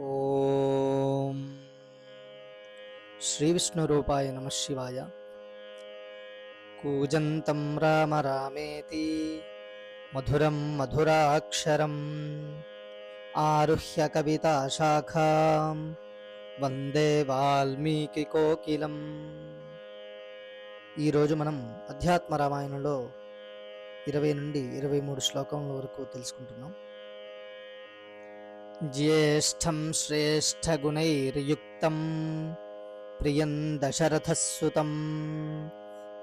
ఓం. శ్రీ విష్ణురూపాయ నమ శివాయ. కూజంతం రామ రామేతి మధురం మధురాక్షరం ఆరుహ్య కవితాశాఖాం వందే వాల్మీకి కోకిలం. ఈరోజు మనం అధ్యాత్మ రామాయణంలో ఇరవై నుండి ఇరవై మూడు శ్లోకముల వరకు తెలుసుకుంటున్నాం. ज्येष्ठं श्रेष्ठगुणैर्युक्तम् प्रियं दशरथः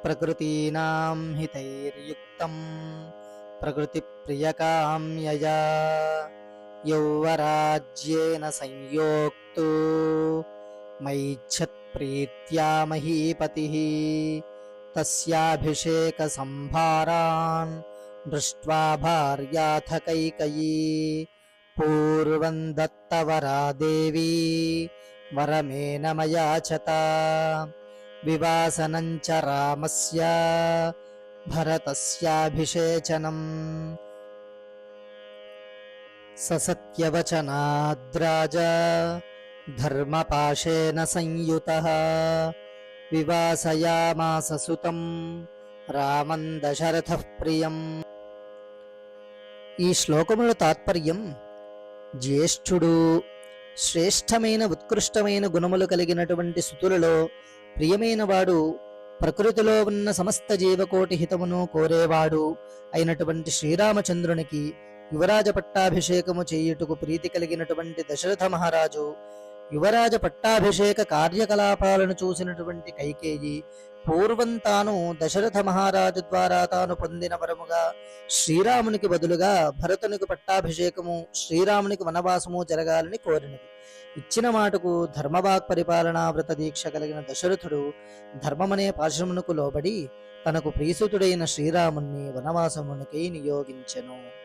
प्रकृतीनां हितैर्युक्तम् प्रकृतिप्रियकाम्यया यौवराज्येन संयोक्तो मैच्छत्प्रीत्या महीपतिः तस्याभिषेकसम्भारान् दृष्ट्वा भार्याथ कैकयी కైకయీ పూర్వం దత్తవరా దేవీ వరమేన మయాచత వివాసనం చ రామస్య భరతస్యాభిషేచనం ససత్యవచనాద్రాజ ధర్మపాశేన సంయుతః వివాసయామాస సుతం రామం దశరథః ప్రియం ఈ శ్లోకముల తాత్పర్యం జ్యేష్ఠుడు శ్రేష్టమైన ఉత్కృష్టమైన గుణములు కలిగినటువంటి సుతులలో ప్రియమైన వాడు ప్రకృతిలో ఉన్న సమస్త జీవకోటి హితమును కోరేవాడు అయినటువంటి శ్రీరామచంద్రునికి యువరాజ పట్టాభిషేకము చేయుటకు ప్రీతి కలిగినటువంటి దశరథ మహారాజు యువరాజ పట్టాభిషేక కార్యకలాపాలను చూసినటువంటి కైకేయి పూర్వం తాను దశరథ మహారాజు ద్వారా తాను పొందిన వరముగా శ్రీరామునికి బదులుగా భరతునికి పట్టాభిషేకము శ్రీరామునికి వనవాసము జరగాలని కోరినది. ఇచ్చిన మాటకు ధర్మవాక్ పరిపాలనా వ్రత దీక్ష కలిగిన దశరథుడు ధర్మమనే పాశ్రమునకు లోబడి తనకు ప్రీసుతుడైన శ్రీరాముణ్ణి వనవాసమునికై నియోగించెను.